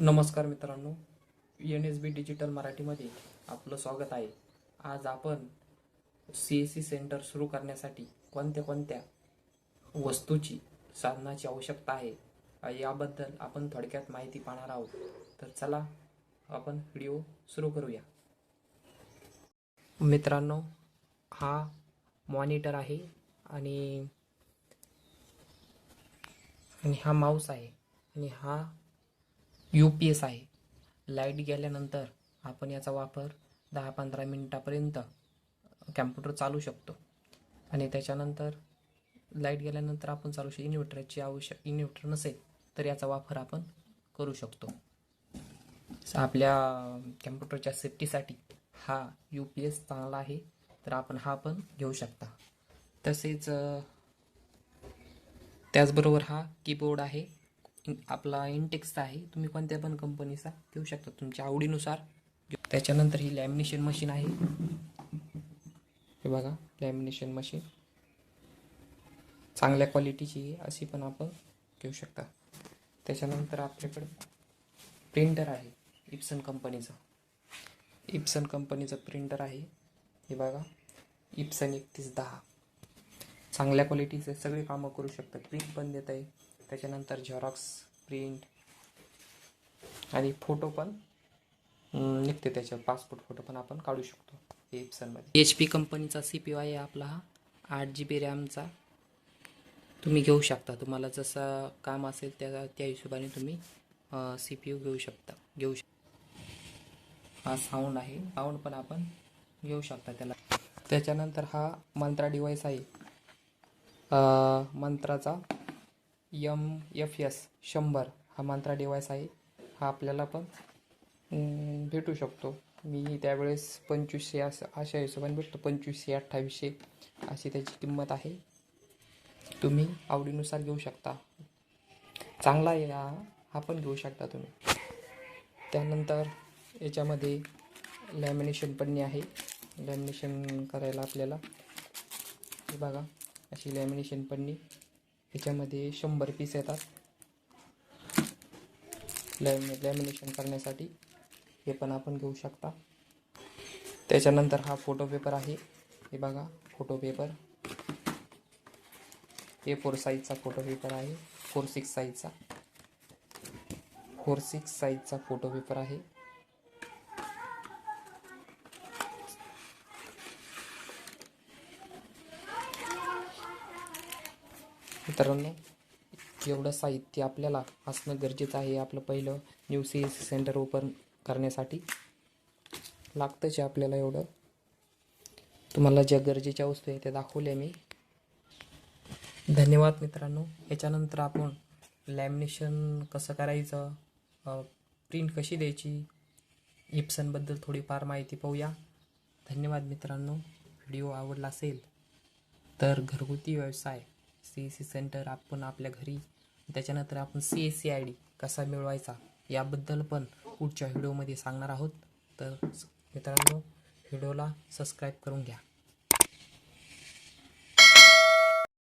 नमस्कार मित्रांनो N S बी digital मराठीमध्ये आपलं स्वागत आहे. आज आपण सी एस सी सेंटर सुरू करण्यासाठी कोणत्या कोणत्या वस्तूची साधनाची आवश्यकता आहे याबद्दल आपण थोडक्यात माहिती पाहणार आहोत. तर चला आपण व्हिडिओ सुरू करूया. मित्रांनो हा मॉनिटर आहे आणि हा माऊस आहे आणि हा यू पी एस आहे. लाइट गेल्यानंतर आपण याचा वापर दहा पंधरा मिनटापर्यंत कॅम्प्युटर चालू शकतो. आणि त्याच्यानंतर लाइट गेल्यानंतर आपण चालू शकतो. इन्व्हर्टरची आवश्यक इन्व्हर्टर नसेल तर याचा वापर आपण करू शकतो. आपल्या कॅम्प्युटरच्या सेफ्टीसाठी हा यू पी एस चांगला आहे तर आपण हा पण घेऊ शकता. तसेच त्याचबरोबर हा कीबोर्ड आहे. आपला इंटेक्सचा आहे. तुम्ही कोणत्या पण कंपनीचा घेऊ शकता. तुमच्या आवडीनुसार. त्याच्यानंतर ही लॅमिनेशन मशीन आहे. हे बघा लॅमिनेशन मशीन चांगल्या क्वालिटीची आहे अशी पण आपण घेऊ शकता. त्याच्यानंतर आपल्याकडे प्रिंटर आहे इप्सन कंपनीचं इप्सन कंपनीचं प्रिंटर आहे. हे बघा इप्सन एकतीस दहा. चांगल्या क्वालिटीचे सगळे कामं करू शकतात प्रिंट पण देत आहे त्याच्यानंतर झेरॉक्स प्रिंट आणि फोटो पण निघते त्याच्या पासपोर्ट फोटो पण आपण काढू शकतो एप्सनमध्ये एच पी कंपनीचा सी पी यू आहे आपला हा. आठ जी बी रॅमचा तुम्ही घेऊ शकता. तुम्हाला जसं काम असेल त्या त्या हिशोबाने तुम्ही सी पी यू घेऊ शकता. घेऊ शकता हा साऊंड आहे. साऊंड पण आपण घेऊ शकता त्याला. त्याच्यानंतर हा मंत्रा डिवाईस आहे. मंत्राचा यम एफ एस शंभर हा मंत्रा डिवाईस आहे. हा आपल्याला पण भेटू शकतो. मी त्यावेळेस पंचवीसशे असं अशा हिशोबाने भेटतो. पंचवीसशे अठ्ठावीसशे अशी त्याची किंमत आहे. तुम्ही आवडीनुसार घेऊ शकता. चांगला आहे हा. हा पण घेऊ शकता तुम्ही. त्यानंतर याच्यामध्ये लॅमिनेशन पण आहे. लॅमिनेशन करायला आपल्याला हे बघा अशी लॅमिनेशन पन्नी. ह्याच्यामध्ये शंभर पीस येतात. लॅमि लॅमिनेशन करण्यासाठी हे पण आपण घेऊ शकता. त्याच्यानंतर हा फोटो पेपर आहे. हे बघा फोटो पेपर ए फोर साईजचा फोटो पेपर आहे. फोर सिक्स साईजचा फोर सिक्स साईजचा फोटो पेपर आहे. मित्रांनो एवढं साहित्य आपल्याला असणं गरजेचं आहे. आपलं पहिलं new C S centre open करण्यासाठी लागतंच आहे आपल्याला एवढं. तुम्हाला ज्या गरजेच्या वस्तू आहे त्या दाखवल्या मी. धन्यवाद मित्रांनो. याच्यानंतर आपण लॅमिनेशन कसं करायचं प्रिंट कशी द्यायची इप्सनबद्दल थोडीफार माहिती पाहूया. धन्यवाद मित्रांनो. व्हिडिओ आवडला असेल तर घरगुती व्यवसाय सी एस सी सेंटर आपण आपल्या घरी. त्याच्यानंतर आपण C S C I D कसा मिळवायचा याबद्दल पण पुढच्या व्हिडिओमध्ये सांगणार आहोत. तर मित्रांनो व्हिडिओला सबस्क्राईब करून घ्या.